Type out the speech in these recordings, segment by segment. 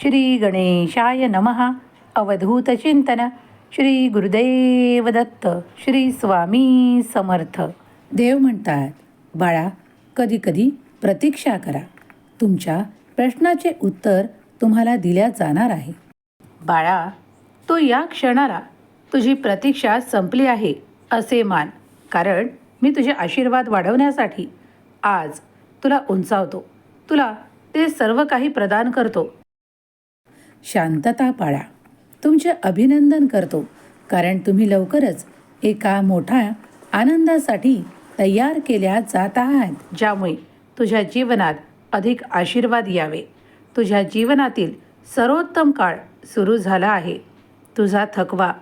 श्री गणेशाय नमः. अवधूत चिंतन. श्री गुरुदेव दत्त. श्री स्वामी समर्थ. देव म्हणतात बाळा कधीकधी प्रतीक्षा करा. तुमच्या प्रश्नाचे उत्तर तुम्हाला दिल्या जाणार आहे. बाळा तू या क्षणाला तुझी प्रतीक्षा संपली आहे असे मान. कारण मी तुझे आशीर्वाद वाढवण्यासाठी आज तुला उंचावतो. तुला ते सर्व काही प्रदान करतो. शांतता पाळा. तुमचे अभिनंदन करतो. कारण तुम्ही लवकरच एका मोठ्या आनंदासाठी तयार केल्या जात आहात. ज्यामुळे तुझ्या जीवनात अधिक आशीर्वाद यावे. तुझ्या जीवनातील सर्वोत्तम काळ सुरू झाला आहे. तुझा थकवा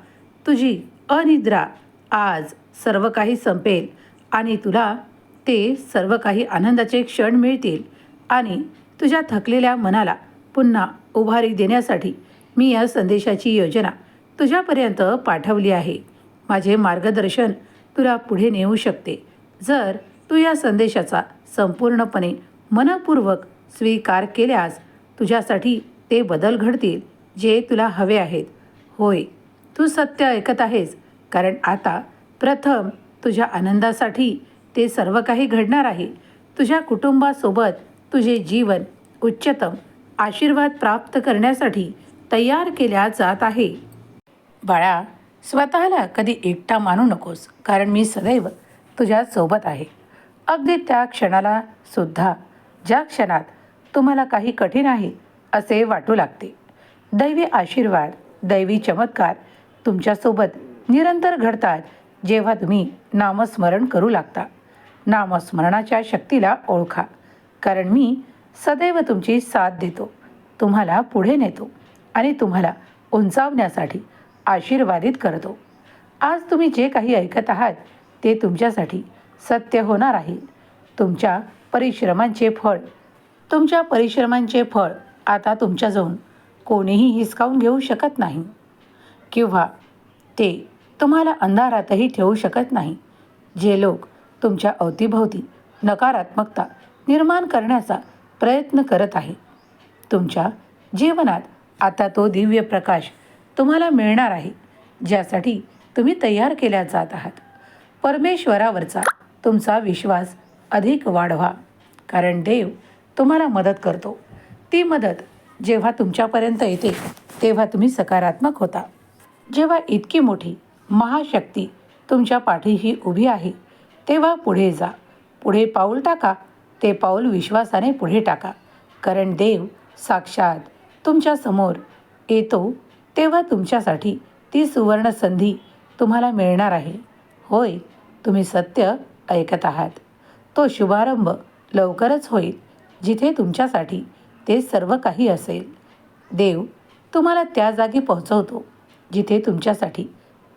तुझी अनिद्रा आज सर्व काही संपेल आणि तुला ते सर्व काही आनंदाचे क्षण मिळतील आणि तुझ्या थकलेल्या मनाला पुन्हा उभारी देण्यासाठी मी या संदेशाची योजना तुझ्यापर्यंत पाठवली आहे. माझे मार्गदर्शन तुला पुढे नेऊ शकते. जर तू या संदेशाचा संपूर्णपणे मनपूर्वक स्वीकार केल्यास तुझ्यासाठी ते बदल घडतील जे तुला हवे आहेत. होय तू सत्य ऐकत आहेस कारण आता प्रथम तुझ्या आनंदासाठी ते सर्व काही घडणार आहे. तुझ्या कुटुंबासोबत तुझे जीवन उच्चतम आशीर्वाद प्राप्त करण्यासाठी तयार केल्या जात आहे. बाळा स्वतःला कधी एकटा मानू नकोस कारण मी सदैव तुझ्या सोबत आहे. अगदी त्या क्षणाला सुद्धा ज्या क्षणात तुम्हाला काही कठीण आहे असे वाटू लागते. दैवी आशीर्वाद दैवी चमत्कार तुमच्यासोबत निरंतर घडतात जेव्हा तुम्ही नामस्मरण करू लागता. नामस्मरणाच्या शक्तीला ओळखा कारण मी सदैव तुमची साथ देतो. तुम्हाला पुढे नेतो आणि तुम्हाला उंचावण्यासाठी आशीर्वादित करतो. आज तुम्ही जे काही ऐकत आहात ते तुमच्यासाठी सत्य होणार आहे. तुमच्या परिश्रमांचे फळ तुमच्या परिश्रमांचे फळ आता तुमच्याजवळून कोणीही हिसकावून घेऊ शकत नाही. किंवा ते तुम्हाला अंधारातही ठेवू शकत नाही. जे लोक तुमच्या अवतीभोवती नकारात्मकता निर्माण करण्याचा प्रयत्न करत आहे. तुमच्या जीवनात आता तो दिव्य प्रकाश तुम्हाला मिळणार आहे ज्यासाठी तुम्ही तयार केल्या जात आहात. परमेश्वरावरचा तुमचा विश्वास अधिक वाढवा कारण देव तुम्हाला मदत करतो. ती मदत जेव्हा तुमच्यापर्यंत येते तेव्हा तुम्ही सकारात्मक होता. जेव्हा इतकी मोठी महाशक्ती तुमच्या पाठीशी उभी आहे तेव्हा पुढे जा. पुढे पाऊल टाका ते पाऊल विश्वासाने पुढे टाका. कारण देव साक्षात तुमच्यासमोर येतो तेव्हा तुमच्यासाठी ती सुवर्ण संधी तुम्हाला मिळणार आहे. होय तुम्ही सत्य ऐकत आहात. तो शुभारंभ लवकरच होईल जिथे तुमच्यासाठी ते सर्व काही असेल. देव तुम्हाला त्या जागी पोहोचवतो जिथे तुमच्यासाठी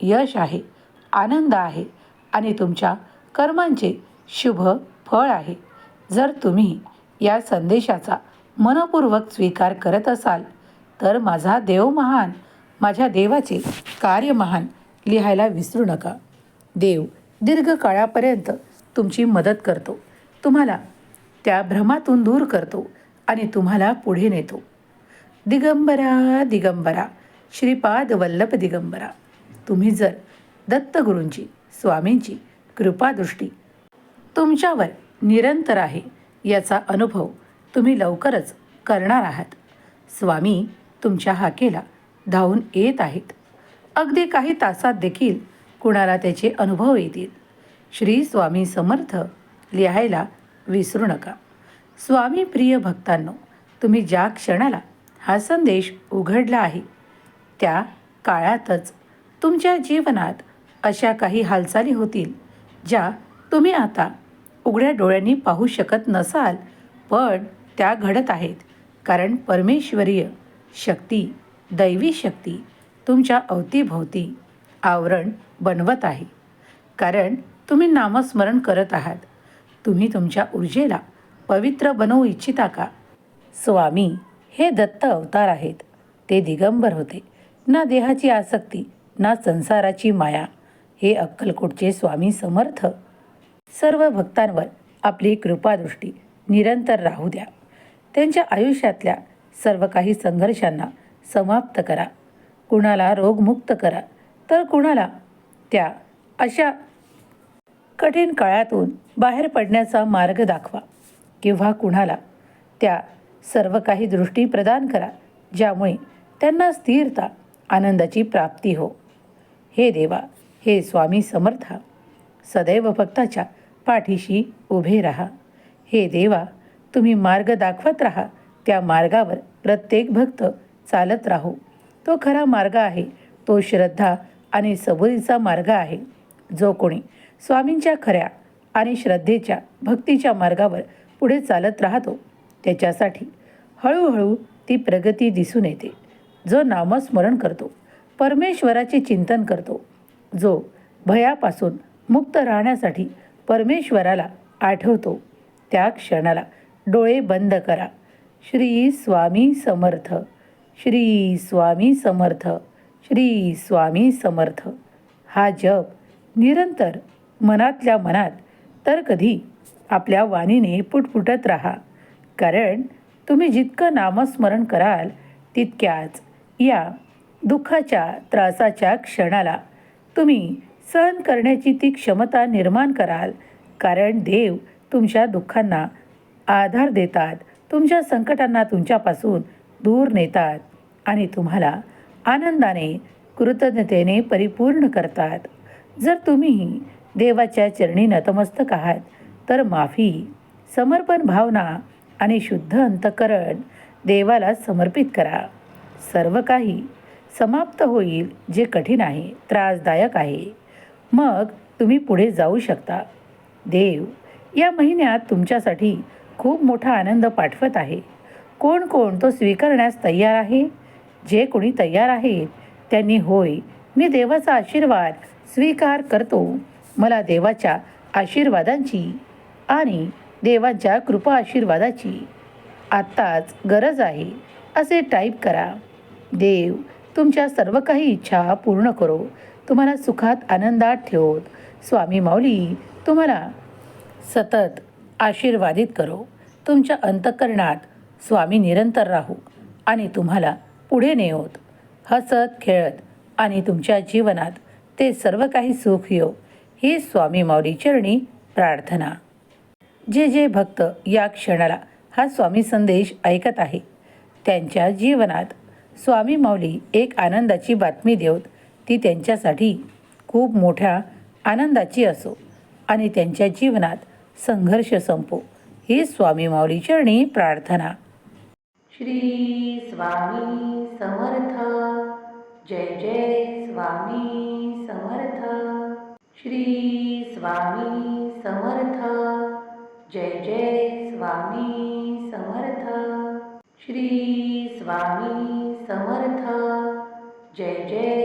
यश आहे आनंद आहे आणि तुमच्या कर्मांचे शुभ फळ आहे. जर तुम्ही या संदेशाचा मनपूर्वक स्वीकार करत असाल तर माझा देव महान माझ्या देवाचे कार्य महान लिहायला विसरू नका. देव दीर्घकाळापर्यंत तुमची मदत करतो. तुम्हाला त्या भ्रमातून दूर करतो आणि तुम्हाला पुढे नेतो. दिगंबरा दिगंबरा श्रीपाद वल्लभ दिगंबरा तुम्ही जर दत्तगुरूंची स्वामींची कृपादृष्टी तुमच्यावर निरंतर आहे याचा अनुभव तुम्ही लवकरच करणार आहात. स्वामी तुमच्या हाकेला धावून येत आहेत. अगदी काही तासात देखील कुणाला त्याचे अनुभव येतील. श्री स्वामी समर्थ लिहायला विसरू नका. स्वामी प्रिय भक्तांनो तुम्ही ज्या क्षणाला हा संदेश उघडला आहे त्या काळातच तुमच्या जीवनात अशा काही हालचाली होतील ज्या तुम्ही आता उघड्या डोळ्यांनी पाहू शकत नसाल पण त्या घडत आहेत. कारण परमेश्वरीय शक्ती दैवी शक्ती तुमच्या अवतीभोवती आवरण बनवत आहे. कारण तुम्ही नामस्मरण करत आहात. तुम्ही तुमच्या ऊर्जेला पवित्र बनवू इच्छिता का? स्वामी हे दत्त अवतार आहेत. ते दिगंबर होते. ना देहाची आसक्ती ना संसाराची माया. हे अक्कलकोटचे स्वामी समर्थ सर्व भक्तांवर आपली कृपादृष्टी निरंतर राहू द्या. त्यांच्या आयुष्यातल्या सर्व काही संघर्षांना समाप्त करा. कुणाला रोगमुक्त करा तर कुणाला त्या अशा कठीण काळातून बाहेर पडण्याचा मार्ग दाखवा. किंवा कुणाला त्या सर्व काही दृष्टी प्रदान करा ज्यामुळे त्यांना स्थिरता आनंदाची प्राप्ती हो. हे देवा हे स्वामी समर्था. सदैव भक्ताच्या पाठीशी उभे राहा. हे देवा तुम्ही मार्ग दाखवत राहा. त्या मार्गावर प्रत्येक भक्त चालत राहो. तो खरा मार्ग आहे. तो श्रद्धा आणि सबुरीचा मार्ग आहे. जो कोणी स्वामींच्या खऱ्या आणि श्रद्धेच्या भक्तीच्या मार्गावर पुढे चालत राहतो त्याच्यासाठी हळूहळू ती प्रगती दिसून येते. जो नामस्मरण करतो परमेश्वराचे चिंतन करतो जो भयापासून मुक्त राहण्यासाठी परमेश्वराला आठवतो. त्या क्षणाला डोळे बंद करा. श्री स्वामी समर्थ. श्री स्वामी समर्थ. श्री स्वामी समर्थ. हा जप निरंतर मनातल्या मनात तर कधी आपल्या वाणीने पुटपुटत राहा. कारण तुम्ही जितकं नामस्मरण कराल तितक्याच या दुःखाच्या त्रासाच्या क्षणाला तुम्ही सहन करण्याची ती क्षमता निर्माण कराल. कारण देव तुमच्या दुःखांना आधार देतात. तुमच्या संकटांना तुमच्यापासून दूर नेतात आणि तुम्हाला आनंदाने कृतज्ञतेने परिपूर्ण करतात. जर तुम्ही देवाच्या चरणी नतमस्तक आहात तर माफी समर्पण भावना आणि शुद्ध अंतकरण देवाला समर्पित करा. सर्व काही समाप्त होईल जे कठीण आहे त्रासदायक आहे. मग तुम्ही पुढे जाऊ शकता. देव या महिन्यात तुमच्यासाठी खूप मोठा आनंद पाठवत आहे. कोण कोण तो स्वीकारण्यास तयार आहे? जे कोणी तयार आहेत त्यांनी होय मी देवाचा आशीर्वाद स्वीकार करतो. मला देवाच्या आशीर्वादांची आणि देवाच्या कृपा आशीर्वादाची आत्ताच गरज आहे असे टाईप करा. देव तुमच्या सर्व काही इच्छा पूर्ण करो. तुम्हाला सुखात आनंदात ठेवत. स्वामी माऊली तुम्हाला सतत आशीर्वादित करो. तुमच्या अंतकरणात स्वामी निरंतर राहू आणि तुम्हाला पुढे नेओत हसत खेळत आणि तुमच्या जीवनात ते सर्व काही सुख येऊ ही स्वामी माऊली चरणी प्रार्थना. जे जे भक्त या क्षणाला हा स्वामी संदेश ऐकत आहे त्यांच्या जीवनात स्वामी माऊली एक आनंदाची बातमी देऊत. ती त्यांच्यासाठी खूप मोठ्या आनंदाची असो आणि त्यांच्या जीवनात संघर्ष संपो. ही स्वामी माऊली चरणी प्रार्थना. श्री स्वामी समर्थ. जय जय स्वामी समर्थ. श्री स्वामी समर्थ. जय जय स्वामी समर्थ. श्री स्वामी समर्थ. जय जय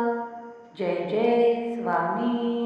जय जय स्वामी.